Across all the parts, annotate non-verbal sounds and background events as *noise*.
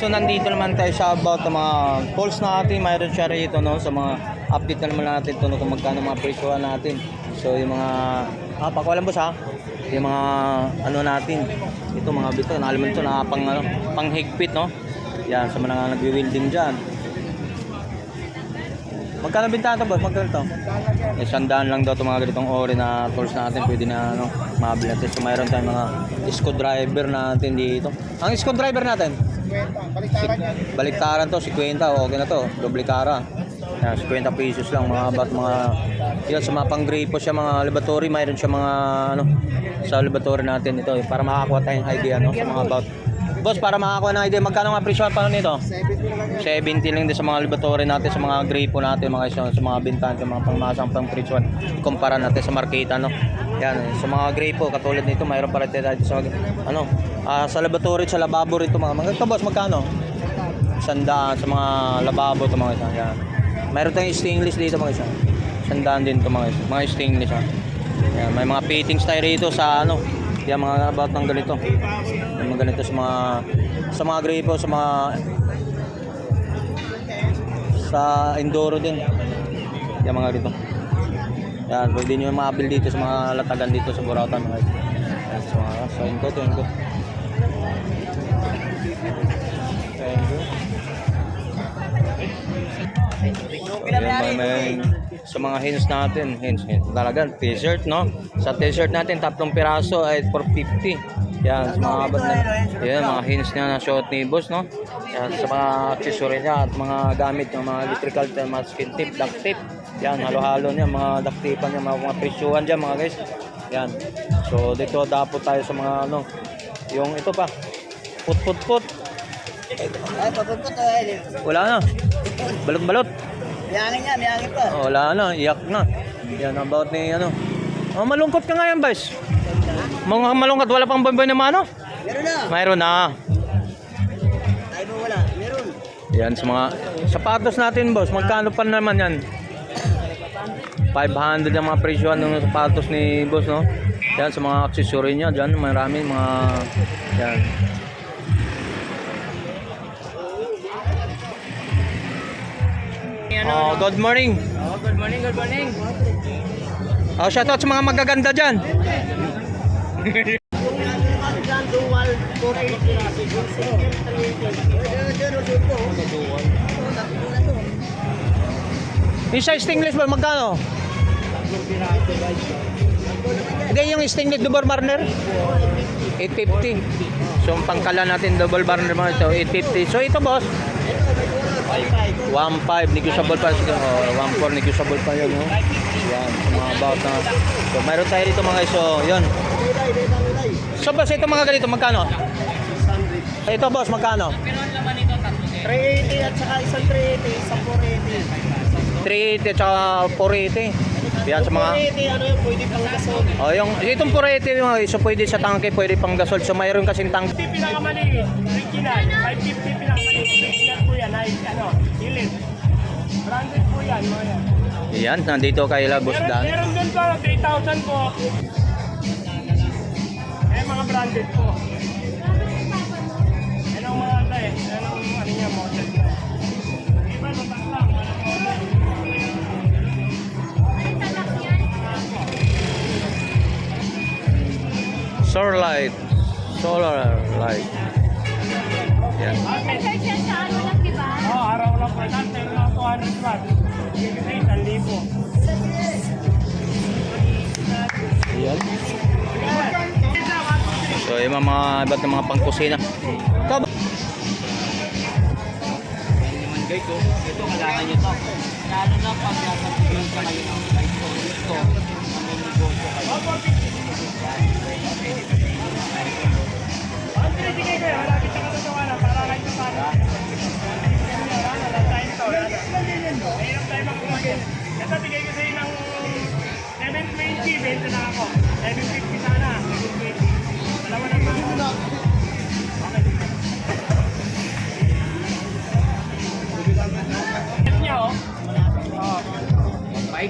So nandito naman tayo sa about ng mga calls natin, mayroon siya rito no sa mga update na naman natin to no, kung magkano mga presyo natin. So yung mga ah pakualan boss ha. Yung mga ano natin. Ito mga bito na alam mo ito na pang ano, pang higpit no. Yan sa mga nagwi-welding diyan. Magkano bintahan to boss? Magkano to? Eh, sandaan lang daw itong mga ganitong ori na tools natin. Pwede na ano, mabili natin. So mayroon tayong mga screwdriver natin dito. Ang screwdriver natin? Baliktaran to, 50. Okay na to. Doble kara. Yan, 50 pesos lang. Mga about mga... Yan, sa mga pang-gripo siya, mga laboratory. Mayroon siya mga ano, sa laboratory natin ito. eh, Para makakuha tayong idea, no? Sa mga about... Boss, para makakuha ng idea, magkano nga presyo pa nito? 70 lang din sa mga laboratory natin, sa mga gripo natin, mga isang, sa mga bintahan, sa mga pangmasang pang presyo. Kumpara natin sa marketa, no? Yan, sa mga gripo, katulad nito, mayroon pa rin tayo sa, ano, ah, sa laboratory, sa lababo rito, mga, ito boss, magkano? Sandaan sa mga lababo ito mga isa. Yan. Mayroon tayong stainless dito mga isa. Sandaan din ito mga isa. Mga stainless ha. Yan. May mga fittings tayo rito sa ano. Yan mga about ng ganito. Mga ganito sa mga sa mga gripo, sa mga sa enduro din. Yan mga dito. Yan, pwede nyo maabil dito sa mga latagan dito sa Burautan mga isa. Yan, sa mga, so, ingot, ingot. Thank you. So, yun, may, may, sa mga hens natin, hens, hens talaga, t-shirt, no? Sa t-shirt natin, tatlong piraso ay 450. Yan, sa mga abad na, yan, mga hens niya na short ni boss, no? Yan, sa mga accessory niya at mga gamit, yung mga electrical, skin tip, duct tape. Yan, halo-halo niya, mga duct tape niya, mga, mga presyuhan dyan, mga guys. Yan. So, dito dapo tayo sa mga, ano, yung ito pa, put, put, put. Ay, papunta to eh. Wala na. Balot-balot. Miyangin niya, miyangin pa. Oh, wala na, iyak na. Yan about ni ano. Oh, malungkot ka nga yan, boys. Mga malungkot, wala pang bamboy na mano? Meron na. Mayroon na. Ay mo wala. Meron. Yan sa mga sapatos natin, boss. Magkano pa naman yan? 500 ang mga presyo ng sapatos ni boss, no? Yan sa mga accessory niya, diyan marami mga yan. Oh, good morning. Oh, good morning, good morning. Oh, shoutout sa mga magaganda diyan. Yan, *laughs* dual, 480. Yung sa stainless ba magkano? Hindi yung stainless double burner 850 So ang pangkala natin double burner mo ito 850 So ito boss 1.5 negotiable pa oh, 1.4 negotiable pa yun no? Yan mga about na So mayroon tayo dito mga iso Yun So boss ito mga ganito magkano? Ito boss magkano? 380 at saka isang 380, isang 480. 380 at saka 480 Yan sa mga 480, ano yun, pwede pang gasol. Oh, yung itong purete yung so pwede sa tangke, pwede pang gasol. So mayroon kasing tangke. 50 pinakamali, original. 550 pinakamali, hilit. Branded po yan, mga yan. Yan, nandito kay La Boss Meron, Dan. meron doon po, 3,000 po. Eh, mga branded po. Yan ang mga ito eh. Yan ang ano niya, model. Iba, tatak lang. Walang model. Solar light. Solar light. Yan. Oo, 100 watt. 8,000. Ayan. So, yung mga, mga iba't mga pangkusina. Taba. Guys, ito, ito kailangan nyo to. Lalo na pag nasa pagkakalito, ito, ito, ang negosyo kayo.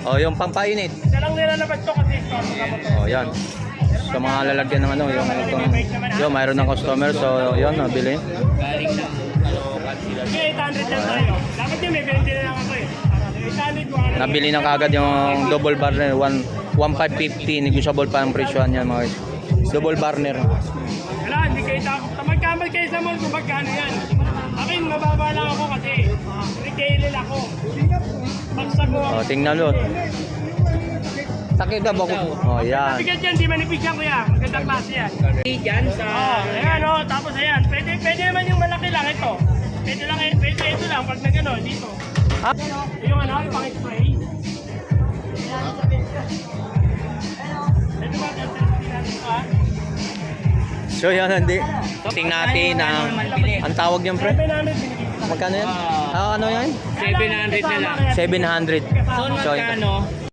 Oh, yung pampainit. Isa lang nilalabas ko kasi ito. Oh, yan. Sa mga lalagyan ng ano, yung itong, yung mayroon ng customer. So, yun, nabili. Galing ng, ano, 700 lang tayo. Dapat yung may 20 na lang ako eh. 800 mo ano. Nabili na kagad yung double burner. 1, 1550. Negotiable pa ang presyo niyan mga guys. Double burner. Wala, hindi kayo takot. Magkamag kayo sa mall kung magkano yan. Akin, mababa lang ako kasi retail ako. Ko. Oh, tingnan mo. Takip na ba ko? Oh, yan. Bigat yan, di manipis yan kuya. Magandang klase yan. Diyan sa... Oh, ayan o. Tapos ayan, pwede, pwede naman yung malaki lang ito. Pwede lang, eh, pwede ito lang pag na gano'n, dito. Ah, Yung ano, yung pang-spray. Ah. so yan, hindi. Tingnan natin ang, ang tawag niyan, pre. 700 binigay ko. Magkano yan? Ah, ano yan? 700 na lang. 700. So, So, magkano?